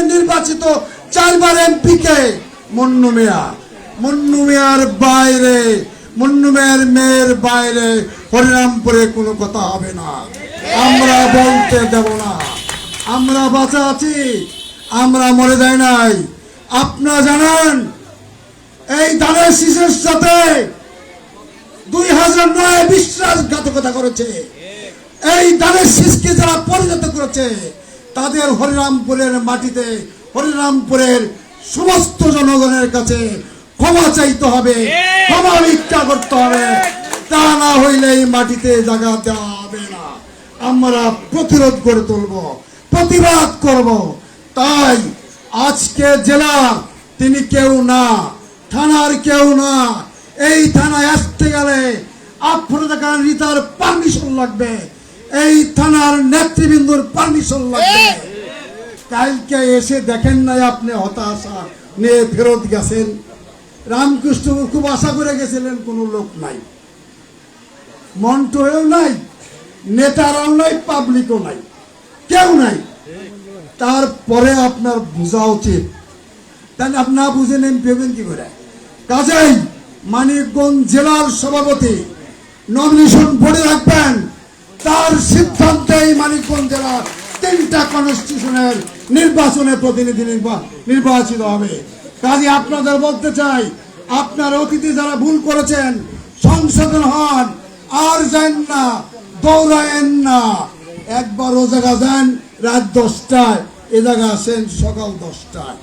নির্বাচিত চারবার এমপি কে মন্নু মিয়া। মন্নু মিয়ার বাইরে, মন্নু মিয়ার মেয়ের বাইরে হরিরামপুরে কোনো কথা হবে না। আমরা বলতে দেব না। আমরা বাঁচা আছি, আমরা মরে যাই নাই। আপনারা জানেন, এই দানের শিশুর সাথে দুই হাজার নয় বিশ্বাসঘাতকতা করেছে। এই দানের শীষকে যারা পরিণত করেছে তাদের হরিরামপুরের মাটিতে হরিরামপুরের সমস্ত জনগণের কাছে ক্ষমা চাইতে হবে, ক্ষমা ভিক্ষা করতে হবে। তা না হইলে এই মাটিতে জায়গা দেওয়া হবে না। আমরা প্রতিরোধ করে তুলব, প্রতিবাদ করব। তাই আজকে জেলা তিনি কেউ না, থানার কেউ না, এই থানায় আসতে গেলে আপনার কারণ রিতার পারমিশন লাগবে। এই থানার নেতৃবৃন্দুর পারমিশন লাগবে। কালকে এসে দেখেন নাই আপনি হতাশা নিয়ে ফেরত গেছেন। রামকৃষ্ণ খুব আশা করে গেছিলেন কোনো লোক নাই। মন্টয়েও নাই নেতারাও নাই পাবলিকও নাই কেউ নাই। তারপরে আপনার বোঝা উচিত। তাহলে আপনি না বুঝে নেন ভেবেন কি করে? কাজেই মানিকগঞ্জ জেলার সভাপতি নমিনেশন বোর্ডে রাখবেন। তার সিদ্ধান্তেই মানিকগঞ্জ জেলা তিনটা কনস্টিটিউশনের নির্বাচনে প্রতিনিধি নির্বা- নির্বাচিত হবে। কাজে আপনাদের বলতে চাই, আপনার অতীতে যারা ভুল করেছেন, সংশোধন হন, আর যান না, দৌড়ায়েন না। একবার ও জায়গা যান, রাত দশটায়, এ জায়গা আসেন সকাল দশটায়।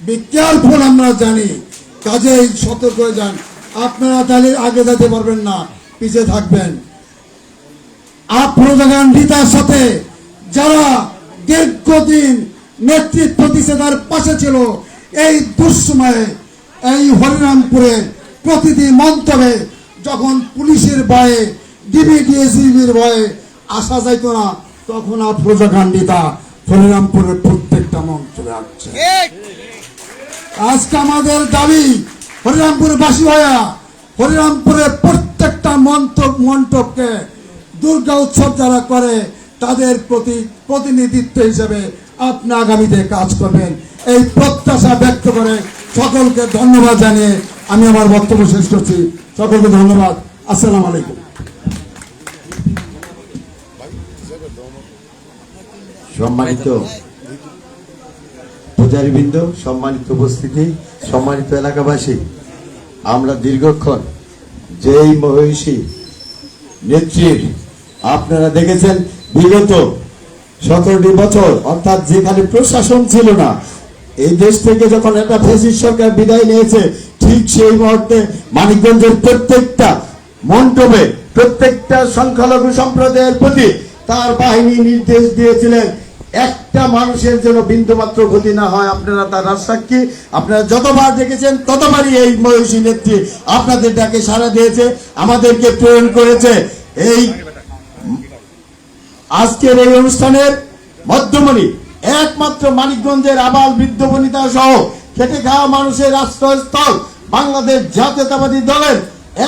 বিজ্ঞাপন আমরা জানি। কাজেই সতর্ক হয়ে যান। আপনারা তাহলে আগে যেতে পারবেন না, পিছিয়ে থাকবেন। দেখেন সাথে যারা দীর্ঘদিন নেতৃত্ব দিচ্ছে তার পাশে ছিল এই দুঃসময়ে এই হরিরামপুরে প্রতিটি মন্তব্যে যখন পুলিশের ভয়ে ডিবি ডিএসিবির ভয়ে আসা যাইত না তখন আফরোজা গান্ডিতা হরিরামপুরের প্রত্যেকটা মন্তব্যে আসছে। আজকে আমাদের দাবি হরিরামপুরের বাসী হয়া হরিরামপুরের প্রত্যেকটা মন্তব মণ্ডপকে দুর্গা উৎসব যারা করে, তাদের প্রতি প্রতিনিধিত্ব হিসেবে আপনি আগামীতে কাজ করবেন। এই প্রত্যাশা ব্যক্ত করে সকলকে ধন্যবাদ জানিয়ে আমি আমার বক্তব্য শেষ করছি। সকলকে ধন্যবাদ। আসসালামু আলাইকুম। সম্মানিত পূজারীবৃন্দ, সম্মানিত উপস্থিতি, সম্মানিত এলাকাবাসী, আমরা দীর্ঘক্ষণ যেই মহিষী নেত্রীর আপনারা দেখেছেন বিগত সতেরোটি বছর, অর্থাৎ যেখানে প্রশাসন ছিল না, এই দেশ থেকে যখন একটা ফেসিস সরকার বিদায় নিয়েছে, ঠিক সেই মুহূর্তে মানিকগঞ্জের প্রত্যেকটা মণ্ডপে প্রত্যেকটা সংখ্যালঘু সম্প্রদায়ের প্রতি তার বাহিনী নির্দেশ দিয়েছিলেন, একটা মানুষের যেন বিন্দুমাত্র ক্ষতি না হয়। আপনারা তার রাজসাক্ষী, আপনারা যতবার দেখেছেন, ততবারই এই মহিষী নেত্রী আপনাদের ডাকে সাড়া দিয়েছে, আমাদেরকে প্রেরণ করেছে। এই আজকের এই অনুষ্ঠানের মধ্যমণি একমাত্র মানিকগঞ্জের আবাল বৃদ্ধ বনিতা সহ খেটে খাওয়া মানুষের আশ্রয়স্থল বাংলাদেশ জাতীয়তাবাদী দলের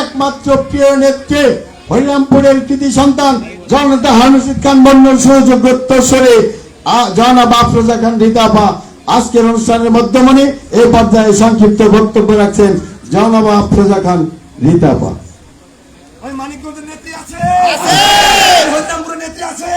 একমাত্র প্রিয় নেত্রী হরিরামপুরের কৃতি সন্তান জনতা হানুসিদ খান বন্যর সহযোগোত্তরে জনাব আফরোজা খান রিতাপা। আজকের অনুষ্ঠানের মধ্যমণি এই পর্যায়ে সংক্ষিপ্ত বক্তব্য রাখছেন জনাব আফরোজা খান রিতাপা। ওই মানিকগঞ্জের নেত্রী আছে। হরিরামপুরের নেত্রী আছে।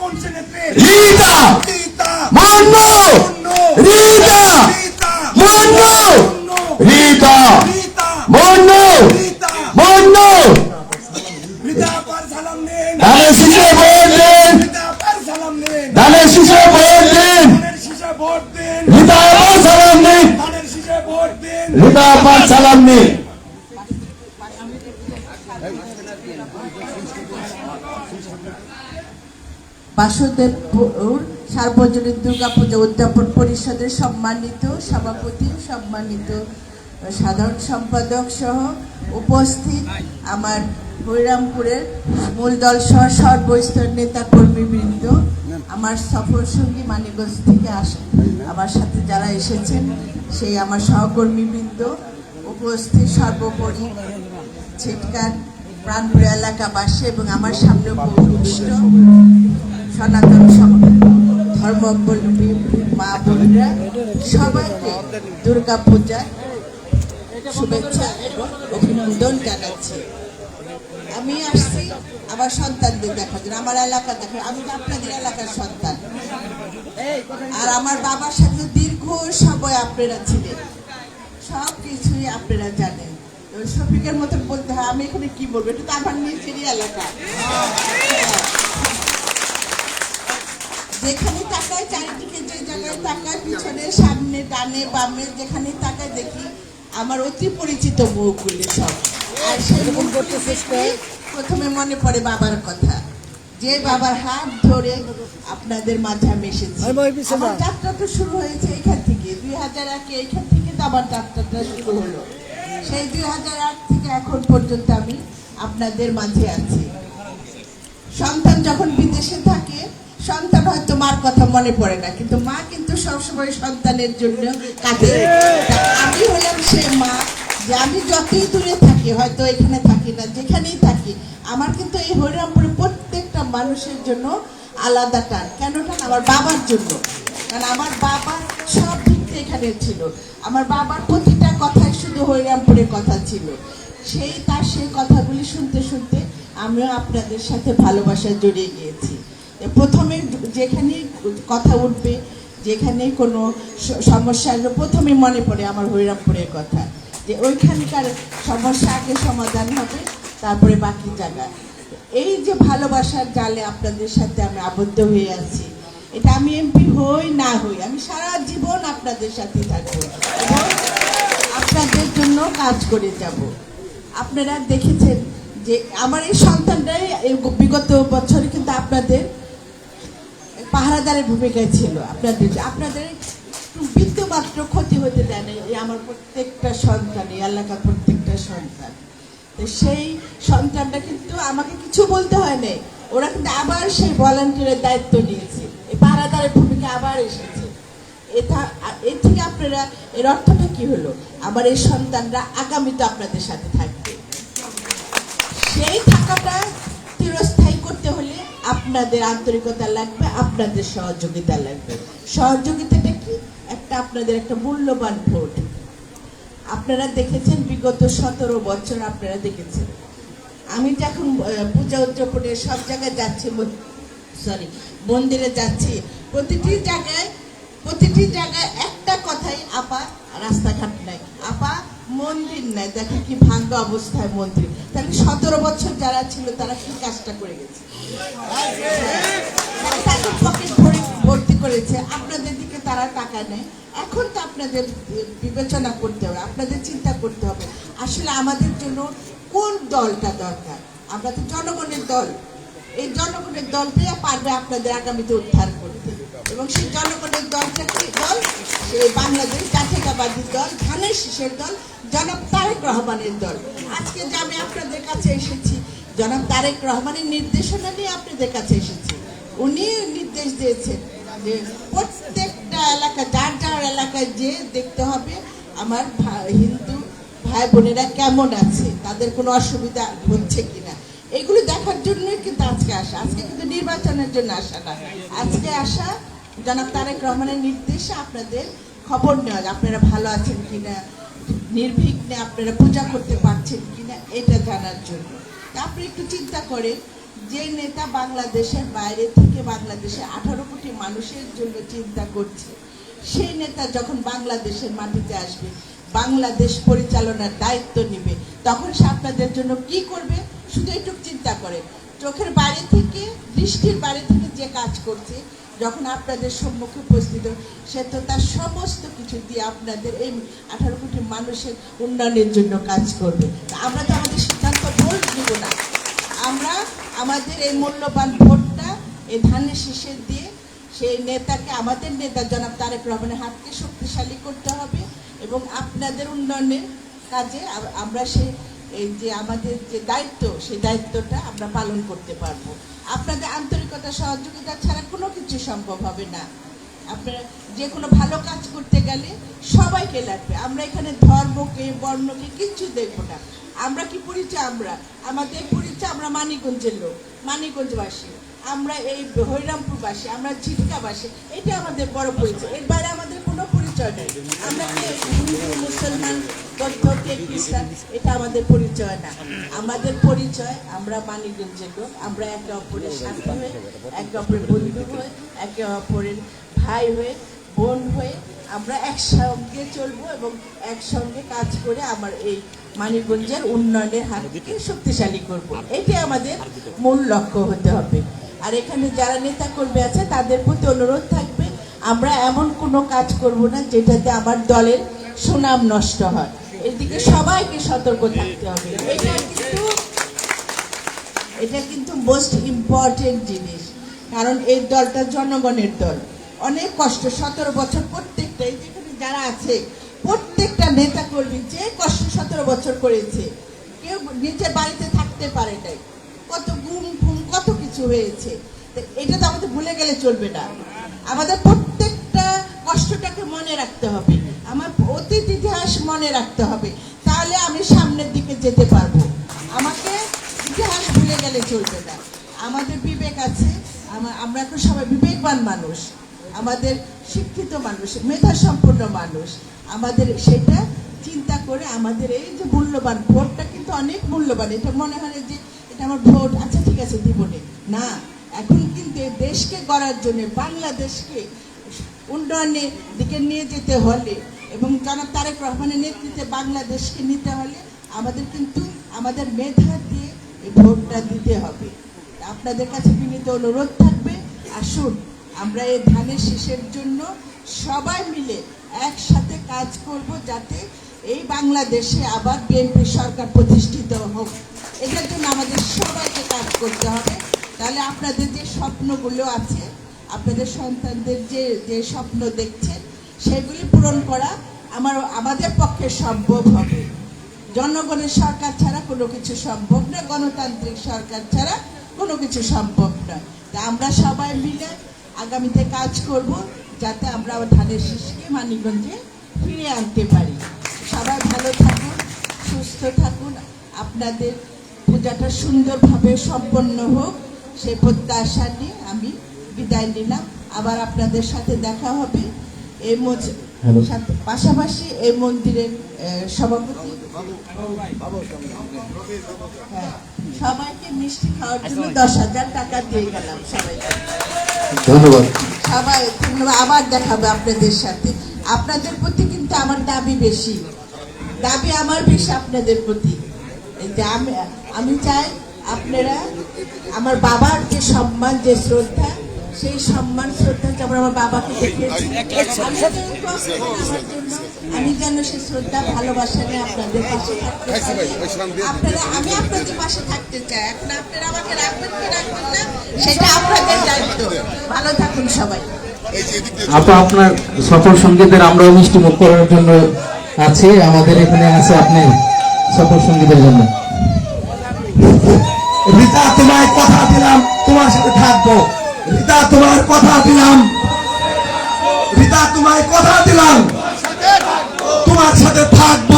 কোন সে নেত্রী? রিতা। রীতা। মুন্নু, রিতা। রীতা। মুন্নু, রীতা। রীতা। মুন্নু রীতা। আপার সালাম নিন। ধানের শীষে ভোট দিন। রীতা আপার সালাম নিন। ধানের শীষে ভোট দিন। ধানের শীষে ভোট দিন। রিতা আবার সালাম নিন। ধানের শীষে ভোট দিন। রিতা আবার সালাম নিন। বাসুদেবপুর সার্বজনীন দুর্গাপূজা উদযাপন পরিষদের সম্মানিত সভাপতি, সম্মানিত সাধারণ সম্পাদক সহ উপস্থিত আমার হরিরামপুরের মূলদল সহ সর্বস্তর নেতা কর্মীবৃন্দ আমার সফর সঙ্গী মানিকগঞ্জ থেকে আসা আমার সাথে যারা এসেছেন, সেই আমার সহকর্মীবৃন্দ, উপস্থিত সর্বোপরি ছিটকার প্রাণপুর এলাকাবাসী এবং আমার সামনে উপবিষ্ট সনাতন ধর্মাবলম্বী মা বোনেরা সবাইকে দুর্গা পূজার শুভেচ্ছা এবং অভিনন্দন জানাচ্ছি। আমি আসছি আমার সন্তানদের দেখার জন্য, আমার এলাকা দেখা আমি তো আপনাদের এলাকার সন্তান। আর আমার বাবার সাথে দীর্ঘ সময় আপনারা ছিলেন। সব কিছুই আপনারা জানেন। শফিকের মতন বলতে হয়, আমি এখানে কি বলব? এটা তো আমার নিজেরই এলাকা। যেখানে তাকায় চারিদিকে যে জায়গায় তাকায় পিছনে সামনে ডানে বামে যেখানে তাকায় দেখি আমার অতি পরিচিত মুখগুলি সব। আর মুখগুলি দেখে প্রথমে মনে পড়ে বাবার কথা। যে বাবার হাত ধরে আপনাদের মাঝে আমি এসেছি। আমার যাত্রা তো শুরু হয়েছে এখান থেকে। দুই হাজার একে এখান থেকে তো আমার যাত্রাটা শুরু হলো। সেই দুই হাজার আট থেকে এখন পর্যন্ত আমি আপনাদের মাঝে আছি। সন্তান যখন বিদেশে থাকে সন্তান হয়তো মার কথা মনে পড়ে না, কিন্তু মা কিন্তু সবসময় সন্তানের জন্য কাঁদে। আমি হলাম সে মা যে আমি যতই দূরে থাকি, হয়তো এখানে থাকি না, যেখানেই থাকি, আমার কিন্তু এই হরিরামপুরে প্রত্যেকটা মানুষের জন্য আলাদা টান। কেন টান? আমার বাবার জন্য। কারণ আমার বাবা সব দিক এখানে ছিল। আমার বাবার প্রতিটা কথাই শুধু হরিরামপুরের কথা ছিল। সেই তার সেই কথাগুলি শুনতে শুনতে আমিও আপনাদের সাথে ভালোবাসা জড়িয়ে গিয়েছি। প্রথমে যেখানে কথা উঠবে, যেখানে কোনো সমস্যা প্রথমে মনে পড়ে আমার হরিরামপুরের কথা। যে ওইখানকার সমস্যা আগে সমাধান হবে, তারপরে বাকি জায়গা। এই যে ভালোবাসার জালে আপনাদের সাথে আমি আবদ্ধ হয়ে আছি, এটা আমি এমপি হই না হই, আমি সারা জীবন আপনাদের সাথে থাকব এবং আপনাদের জন্য কাজ করে যাব। আপনারা দেখেছেন যে আমার এই সন্তানটাই বিগত বছরে কিন্তু আপনাদের পাহারাদারের ভূমিকায় ছিল। আপনাদের আপনাদের একটু বিন্দুমাত্র ক্ষতি হতে দেয় না আমার প্রত্যেকটা সন্তান এই এলাকার প্রত্যেকটা সন্তান। তো সেই সন্তানটা কিন্তু আমাকে কিছু বলতে হয় নাই ওরা কিন্তু আবার সেই ভলান্টিয়ারের দায়িত্ব নিয়েছে। এই পাহারাদারের ভূমিকা আবার এসেছে। এটা এর থেকে আপনারা এর অর্থটা কি হলো? আমার এই সন্তানরা আগামীতে আপনাদের সাথে থাকবে। সেই থাকাটা আপনাদের আন্তরিকতা লাগবে, আপনাদের সহযোগিতা লাগবে। সহযোগিতাটা কি? একটা আপনাদের একটা মূল্যবান ভোট। আপনারা দেখেছেন বিগত সতেরো বছর আপনারা দেখেছেন। আমি যখন পূজা উদযাপনে সব জায়গায় যাচ্ছি সরি মন্দিরে যাচ্ছি। প্রতিটি জায়গায় প্রতিটি জায়গায় একটা কথাই, আপা, রাস্তাঘাট নাই। আপা মন্দির নাই, দেখে কি ভাঙ্গা অবস্থায় মন্দির। তাহলে সতেরো বছর যারা ছিল, তারা কি কাজটা করে গেছে? ভর্তি করেছে। আপনাদের দিকে তারা টাকা নেয়। এখন তো আপনাদের বিবেচনা করতে হবে, আপনাদের চিন্তা করতে হবে। আসলে আমাদের জন্য কোন দলটা দরকার? আমরা তো জনগণের দল। এই জনগণের দলটাই পারবে আপনাদের আগামীতে উদ্ধার করতে। এবং সেই জনগণের দলটা কি দল? বাংলাদেশ জাতীয়তাবাদী দল, ধানের শীষের দল জনাব তারেক রহমানের দল। আজকে যে আমি আপনাদের কাছে এসেছি, জনাব তারেক রহমানের নির্দেশনা নিয়ে আপনাদের কাছে এসেছি। উনি নির্দেশ দিয়েছেন যে প্রত্যেকটা এলাকা, যার যার এলাকায় যে দেখতে হবে, আমার হিন্দু ভাই বোনেরা কেমন আছে, তাদের কোনো অসুবিধা হচ্ছে কিনা। এগুলো দেখার জন্যই কিন্তু আজকে আসা। আজকে কিন্তু নির্বাচনের জন্য আসা না। আজকে আসা জনাব তারেক রহমানের নির্দেশে আপনাদের খবর নেওয়া আপনারা ভালো আছেন কিনা নির্বিঘ্নে আপনারা পূজা করতে পারছেন কিনা এটা জানার জন্য। আপনি একটু চিন্তা করেন, যে নেতা বাংলাদেশের বাইরে থেকে বাংলাদেশে আঠারো কোটি মানুষের জন্য চিন্তা করছে, সেই নেতা যখন বাংলাদেশের মাটিতে আসবে, বাংলাদেশ পরিচালনার দায়িত্ব নেবে, তখন সে আপনাদের জন্য কি করবে? শুধু একটু চিন্তা করে চোখের বাইরে থেকে, দৃষ্টির বাইরে থেকে যে কাজ করছে যখন আপনাদের সম্মুখে উপস্থিত, সে তো তার সমস্ত কিছু দিয়ে আপনাদের এই আঠারো কোটি মানুষের উন্নয়নের জন্য কাজ করবে। আমরা তো আমাদের সিদ্ধান্ত ভোট দিব না। আমরা আমাদের এই মূল্যবান ভোটটা এই ধানের শীষের দিয়ে সেই নেতাকে, আমাদের নেতা জনাব তারেক রহমানের হাতকে শক্তিশালী করতে হবে এবং আপনাদের উন্নয়নের কাজে আমরা সেই এই যে আমাদের যে দায়িত্ব, সেই দায়িত্বটা আমরা পালন করতে পারব। আপনাদের আন্তরিকতা, সহযোগিতা ছাড়া কোনো কিছু সম্ভব হবে না। আপনারা যে কোনো ভালো কাজ করতে গেলে সবাইকে লাগবে। আমরা এখানে ধর্মকে, বর্ণকে কিচ্ছু দেখব না। আমরা কি পরিচয়? আমরা। আমাদের পরিচয় আমরা মানিকগঞ্জের লোক, মানিকগঞ্জবাসী। আমরা এই হরিরামপুরবাসী আমরা ঝিটকাবাসী। এটা আমাদের বড় পরিচয়। এর বাইরে আমাদের মুসলমান এটা আমাদের পরিচয় না আমাদের পরিচয় আমরা মানিকগঞ্জের লোক আমরা একে অপরের হয়ে একে অপরের বন্ধু হয়ে একে অপরের ভাই হয়ে বোন হয়ে আমরা একসঙ্গে চলবো এবং একসঙ্গে কাজ করে আমার এই মানিকগঞ্জের উন্নয়নের হাতকে শক্তিশালী করব। এটাই আমাদের মূল লক্ষ্য হতে হবে। আর এখানে যারা নেতা কর্মী আছে, তাদের প্রতি অনুরোধ থাকবে আমরা এমন কোনো কাজ করব না যেটাতে আমার দলের সুনাম নষ্ট হয়। এদিকে সবাইকে সতর্ক থাকতে হবে। এটা কিন্তু এটা কিন্তু মোস্ট ইম্পর্টেন্ট জিনিস, কারণ এই দলটা জনগণের দল। অনেক কষ্ট, সতেরো বছর প্রত্যেকটা, এই যেখানে যারা আছে, প্রত্যেকটা নেতা কর্মী যে কষ্ট সতেরো বছর করেছে, কেউ নিজের বাড়িতে থাকতে পারে নাই। কত গুম ফুম কত কিছু হয়েছে। এটা তো আমাদের ভুলে গেলে চলবে না। আমাদের কষ্টটাকে মনে রাখতে হবে। আমার অতীত ইতিহাস মনে রাখতে হবে। তাহলে আমি সামনের দিকে যেতে পারব। আমাকে ইতিহাস ভুলে গেলে চলবে না। আমাদের বিবেক আছে। আমরা এখন সবাই বিবেকবান মানুষ। আমাদের শিক্ষিত মানুষ মেধা সম্পন্ন মানুষ। আমাদের সেটা চিন্তা করে আমাদের এই যে মূল্যবান ভোটটা কিন্তু অনেক মূল্যবান। এটা মনে হয় যে এটা আমার ভোট। আচ্ছা ঠিক আছে দিবনে না। এখন কিন্তু দেশকে গড়ার জন্য, বাংলাদেশকে উন্নয়নের দিকে নিয়ে যেতে হলে এবং জনাব তারেক রহমানের নেতৃত্বে বাংলাদেশকে নিতে হলে আমাদের কিন্তু আমাদের মেধা দিয়ে এই ভোটটা দিতে হবে। আপনাদের কাছে বিনীত অনুরোধ থাকবে, আসুন আমরা এই ধানের শীষের জন্য সবাই মিলে একসাথে কাজ করব যাতে এই বাংলাদেশে আবার বিএনপি সরকার প্রতিষ্ঠিত হোক। এটার জন্য আমাদের সবাইকে কাজ করতে হবে। তাহলে আপনাদের যে স্বপ্নগুলো আছে আপনাদের সন্তানদের যে যে স্বপ্ন দেখছেন, সেগুলি পূরণ করা আমার, আমাদের পক্ষে সম্ভব হবে। জনগণের সরকার ছাড়া কোনো কিছু সম্ভব না, গণতান্ত্রিক সরকার ছাড়া কোনো কিছু সম্ভব নয় তা আমরা সবাই মিলে আগামীতে কাজ করব, যাতে আমরা ধানের শীষকে মানিকগঞ্জে ফিরে আনতে পারি। সবাই ভালো থাকুন, সুস্থ থাকুন, আপনাদের পূজাটা সুন্দরভাবে সম্পন্ন হোক সেই প্রত্যাশা নিয়ে আমি বিদায় নিলাম। আবার আপনাদের সাথে দেখা হবে। এই পাশাপাশি এই মন্দিরের সভাপতি। হ্যাঁ, সবাইকে মিষ্টি খাওয়ার জন্য দশ হাজার টাকা দিয়ে গেলাম সবাইকে। ধন্যবাদ। সবাই ধন্যবাদ। আবার দেখাবে আপনাদের সাথে। আপনাদের প্রতি কিন্তু আমার দাবি বেশি। দাবি আমার বেশি আপনাদের প্রতি। যে আমি আমি চাই আপনারা আমার বাবার যে সম্মান যে শ্রদ্ধা সেই সম্মান শ্রদ্ধা যেমন আমার বাবাকে দেখিয়েছি। আমি যেন আমার সেই শ্রদ্ধা ভালোবাসা নিয়ে আপনাদের পাশে থাকতে আপনারা আমি আপনাদের পাশে থাকতে চাই। এখন আপনারা আমাকে রাখবেন কি রাখবেন না সেটা আপনাদের দায়িত্ব। ভালো থাকুন সবাই। আপা আপনার সফল সঙ্গীতের আমরাও মিষ্টি মুখ করার জন্য আছি। আমাদের এখানে আছে আপনি সফল সঙ্গীতের জন্য। রিতা তোমায় কথা দিলাম তোমার সাথে থাকব। রিতা তোমার কথা দিলাম। রিতা তোমায় কথা দিলাম। তোমার সাথে থাকব।